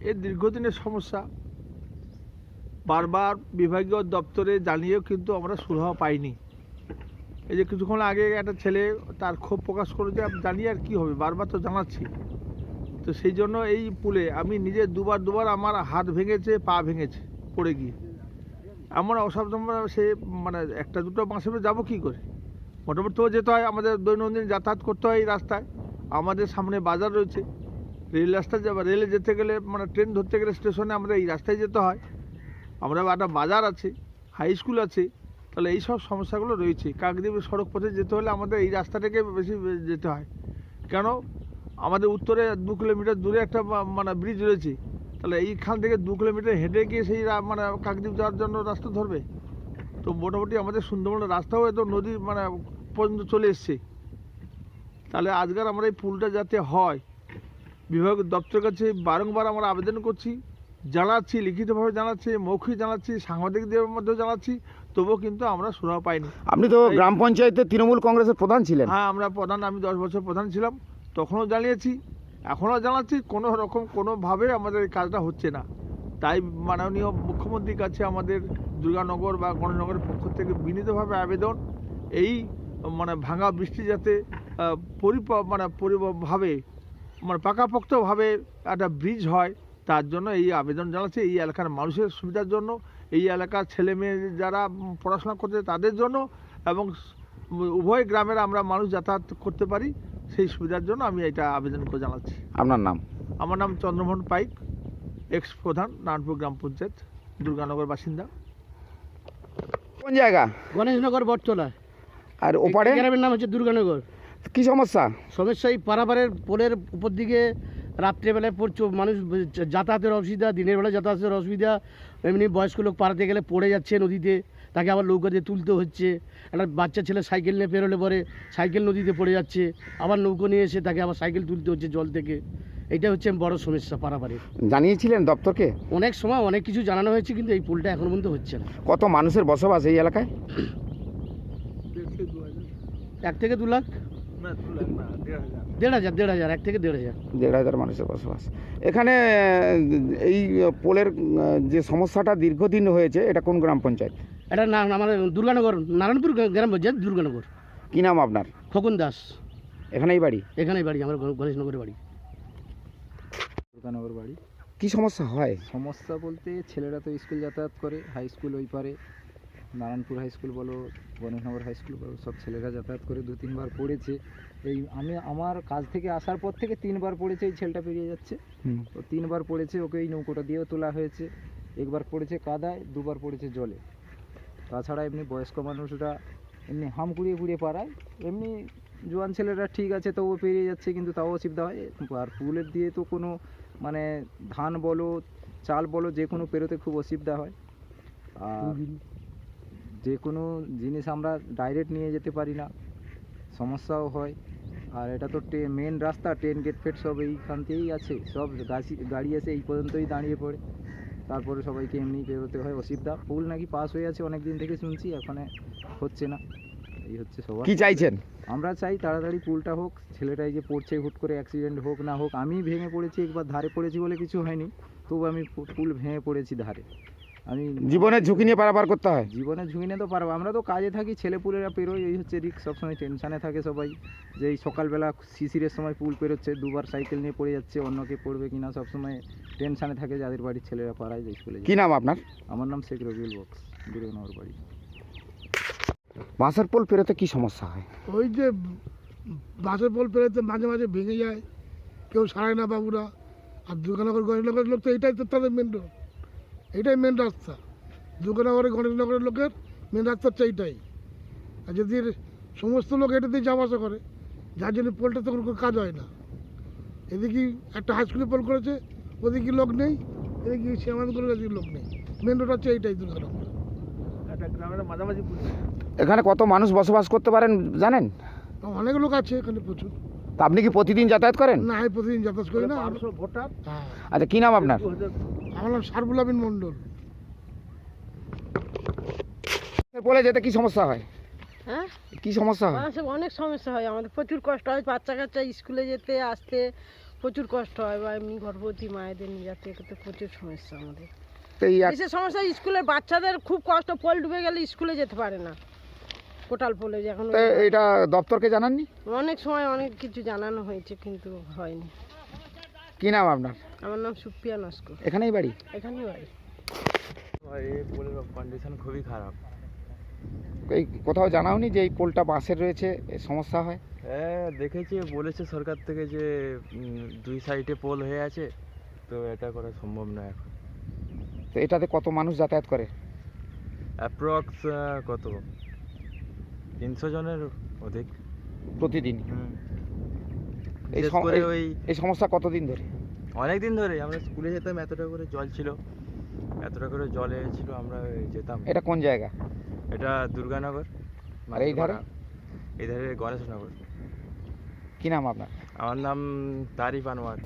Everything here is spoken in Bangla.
এর দীর্ঘদিনের সমস্যা। বারবার বিভাগীয় দপ্তরে জানিয়েও কিন্তু আমরা সুরাহা পাইনি। এই যে কিছুক্ষণ আগে একটা ছেলে তার ক্ষোভ প্রকাশ করে যে জানি আর কি হবে, বারবার তো জানাচ্ছি। তো সেই জন্য এই পুলে আমি নিজে দুবার দুবার আমার হাত ভেঙেছে, পা ভেঙেছে, পড়ে গিয়ে। এমন অসাবধান সে মানে একটা দুটো মাসে যাব কী করে? মোটামুটি তো যেতে হয়, আমাদের দৈনন্দিন যাতায়াত করতে হয় এই রাস্তায়। আমাদের সামনে বাজার রয়েছে। রেল রাস্তা যাবে রেলে যেতে গেলে মানে ট্রেন ধরতে গেলে স্টেশনে আমাদের এই রাস্তায় যেতে হয়। আমরা একটা বাজার আছে, হাই স্কুল আছে, তাহলে এই সব সমস্যাগুলো রয়েছে। কাকদ্বীপ সড়ক পথে যেতে হলে আমাদের এই রাস্তাটাকে বেশি যেতে হয়। কেন? আমাদের উত্তরে দু কিলোমিটার দূরে একটা মানে ব্রিজ রয়েছে। তাহলে এইখান থেকে দু কিলোমিটার হেঁটে গিয়ে সেই মানে কাকদ্বীপ যাওয়ার জন্য রাস্তা ধরবে। তো মোটামুটি আমাদের সুন্দরবনের রাস্তাও এত নদী মানে পর্যন্ত চলে এসছে। তাহলে আজকাল আমরা এই পুলটা যাতে হয় বিভাগ দপ্তরের কাছে বারংবার আমরা আবেদন করছি জানাচ্ছি লিখিতভাবে জানাচ্ছি মৌখিক জানাচ্ছি সাংবাদিকদের মধ্যেও জানাচ্ছি তবুও কিন্তু আমরা সুরাহা পাইনি। আপনি তো গ্রাম পঞ্চায়েতের তৃণমূল কংগ্রেসের প্রধান ছিলেন। হ্যাঁ আমরা প্রধান আমি দশ বছর প্রধান ছিলাম তখনও জানিয়েছি এখনও জানাচ্ছি কোনো রকম কোনোভাবে আমাদের এই কাজটা হচ্ছে না। তাই মাননীয় মুখ্যমন্ত্রীর কাছে আমাদের দুর্গানগর বা গণনগরের পক্ষ থেকে বিনীতভাবে আবেদন এই মানে ভাঙা বৃষ্টি যাতে পরিপ মানে পরিভাবে মানে পাকাপোক্তভাবে একটা ব্রিজ হয় তার জন্য এই আবেদন জানাচ্ছি এই এলাকার মানুষের সুবিধার জন্য। এই এলাকার ছেলে মেয়ে যারা পড়াশোনা করছে তাদের জন্য এবং উভয় গ্রামের আমরা মানুষ যাতায়াত করতে পারি সেই সুবিধার জন্য আমি এটা আবেদন করে জানাচ্ছি। আপনার নাম? আমার নাম চন্দ্রমোহন পাইক এক্স প্রধান নারায়ণপুর গ্রাম পঞ্চায়েত দুর্গানগর বাসিন্দা। কোন জায়গা? গণেশনগর বটতলা। আর ওপারে? গ্রামের নাম হচ্ছে দুর্গানগর। কি সমস্যা? সমস্যা এই পারাপারের পোলের উপর দিকে রাত্রেবেলায় পড়ছে মানুষ যাতায়াতের অসুবিধা দিনের বেলা যাতায়াতের অসুবিধা এমনি বয়স্ক লোক পাড়াতে গেলে পড়ে যাচ্ছে নদীতে তাকে আবার নৌকা দিয়ে তুলতে হচ্ছে একটা বাচ্চা ছেলে সাইকেল নিয়ে পেরোলে পরে সাইকেল নদীতে পড়ে যাচ্ছে আবার নৌকো নিয়ে এসে তাকে আবার সাইকেল তুলতে হচ্ছে জল থেকে এটা হচ্ছে বড় সমস্যা পারাপারের। জানিয়েছিলেন দপ্তরকে? অনেক সময় অনেক কিছু জানানো হয়েছে কিন্তু এই পুলটা এখনও পর্যন্ত হচ্ছে না। কত মানুষের বসবাস এই এলাকায়? এক থেকে দু লাখ। দেড় হাজার। দেড় হাজার দেড় হাজার এক থেকে দেড় হাজার। দেড় হাজার মানুষের বসবাস। এখানে এই পোলের যে সমস্যাটা দীর্ঘদিন হয়েছে এটা কোন গ্রাম পঞ্চায়েত? এটা না আমাদের দুর্গানগর নারায়ণপুর গ্রাম পঞ্চায়েত দুর্গানগর। কি নাম আপনার? খোকন দাস। এখানেই বাড়ি? এখানেই বাড়ি আমার গণেশনগরের বাড়ি। দুর্গানগর বাড়ি। কি সমস্যা হয়? সমস্যা বলতে ছেলেরা তো স্কুল যাতায়াত করে হাই স্কুল ওই পারে। নারায়ণপুর হাই স্কুল বলো গণেশনগর হাই স্কুল বলো সব ছেলেরা যাতায়াত করে দু তিনবার পড়েছে। এই আমি আমার কাজ থেকে আসার পর থেকে তিনবার পড়েছে এই ছেলেটা পেরিয়ে যাচ্ছে। হুম। তো তিনবার পড়েছে ওকে এই নৌকোটা দিয়েও তোলা হয়েছে। একবার পড়েছে কাদায় দুবার পড়েছে জলে। তাছাড়া এমনি বয়স্ক মানুষরা এমনি হাম কুড়িয়ে কুড়িয়ে পাড়ায়। এমনি জোয়ান ছেলেরা ঠিক আছে তবুও পেরিয়ে যাচ্ছে কিন্তু তাও অসুবিধা হয়। আর পুলের দিয়ে তো কোনো মানে ধান বলো চাল বলো যে কোনো পেরোতে খুব অসুবিধা হয়। আর যে কোনো জিনিস আমরা ডাইরেক্ট নিয়ে যেতে পারি না। সমস্যাও হয়। আর এটা তো মেন রাস্তা ট্রেন গেট ফেট সব এইখান থেকেই আছে। সব গাছি গাড়ি এসে এই পর্যন্তই দাঁড়িয়ে পড়ে। তারপরে সবাইকে এমনি বেরোতে হয় অসুবিধা। পুল নাকি পাস হয়ে আছে অনেক দিন থেকে শুনছি এখানে হচ্ছে না। এই হচ্ছে সবার কি চাইছেন? আমরা চাই তাড়াতাড়ি পুলটা হোক ছেলেটা এই যে পড়ছে হুট করে অ্যাক্সিডেন্ট হোক না হোক আমি ভেঙে পড়েছি একবার ধারে পড়েছি বলে কিছু হয়নি। তবু আমি পুল ভেঙে পড়েছি ধারে। আমি জীবনের ঝুঁকি নিয়ে পারাপার করতে হয়। জীবনে ঝুঁকি নিয়ে তো পারব আমরা তো কাজে থাকি ছেলে পুলেরা পেরোয় এই হচ্ছে রিক্স সবসময় টেনশানে থাকে সবাই। যে এই সকালবেলা শিশিরের সময় পুল পেরোচ্ছে দুবার সাইকেল নিয়ে পড়ে যাচ্ছে অন্যকে পড়বে কিনা সবসময় টেনশানে থাকে যাদের বাড়ির ছেলেরা পাড়ায় যায় স্কুলে কি নাম আপনার? আমার নাম শেখ রবিউল বক্স দুর্গানগর বাড়ি। বাঁশের পোল পেরোতে কি সমস্যা হয়? ওই যে বাসের পোল পেরোতে মাঝে মাঝে ভেঙে যায় কেউ সারায় না বাবুরা আর দুর্গানগর গণেশনগরের লোক তো এটাই তো তাদের মেন রোড এইটাই মেন রাস্তা। দুর্গানগরের গণেশনগরের লোকের মেন রাস্তা হচ্ছে এইটাই। আর যদি সমস্ত লোক এটা দিয়ে যাওয়া আসা করে যার জন্য পোলটা তখন কোনো কাজ হয় না। এদিকে একটা হাই স্কুলে পোল করেছে ওদিকে লোক নেই এদিকে শ্যামানগরের এদিকে লোক নেই। মেন রোড হচ্ছে এইটাই দুর্গানগর একটা গ্রামের মাঝামাঝি এখানে কত মানুষ বসবাস করতে পারেন জানেন? অনেক লোক আছে এখানে প্রচুর। তা আপনি কি প্রতিদিন যাতায়াত করেন? না আমি প্রতিদিন যাতায়াত করি না। ভোটার? হ্যাঁ। আচ্ছা কি নাম আপনার? আমার নাম আমিন মণ্ডল। পোলে যেতে কি সমস্যা হয়? হ্যাঁ? কি সমস্যা হয়? মানুষের অনেক সমস্যা হয়। আমাদের প্রচুর কষ্ট হয়। বাচ্চা কাচ্চা স্কুলে যেতে আসতে প্রচুর কষ্ট হয়। বা এমনি গর্ভবতী মায়েদের নিয়ে যাতে এক্ষেত্রে প্রচুর সমস্যা আমাদের। বিশেষ সমস্যা স্কুলের বাচ্চাদের খুব কষ্ট। পোল ডুবে গেলে স্কুলে যেতে পারে না। কোটাল পোলে এখন এটা দপ্তরকে জানাননি? অনেক সময় অনেক কিছু জানানো হয়েছে কিন্তু হয়নি। কি নাম আপনার? আমার নাম সুপ্রিয়া নস্কর। এখানেই বাড়ি? এখানেই বাড়ি। এই পোলের কন্ডিশন খুবই খারাপ। এই কোথাও জানাওনি যে এই পোলটা বাঁশের রয়েছে এ সমস্যা হয়? হ্যাঁ দেখেছি বলেছে সরকার থেকে যে দুই সাইডে পোল হয়ে আছে তো এটা করা সম্ভব না এখন। তো এটাতে কত মানুষ যাতায়াত করে? অ্যাপ্রক্স কত? তিনশো জনের অধিক। প্রতিদিন? এই সমস্যা কতদিন ধরে? অনেক দিন ধরে আমরা স্কুলে যেতাম এতটা করে জল ছিল। এতটা করে জলে ছিল আমরা যেতাম। এটা কোন জায়গা? এটা দুর্গানগর আর এই ধারে? এই ধারে গণেশনগর। কি নাম আপনার? আমার নাম তারিফ আনোয়ার।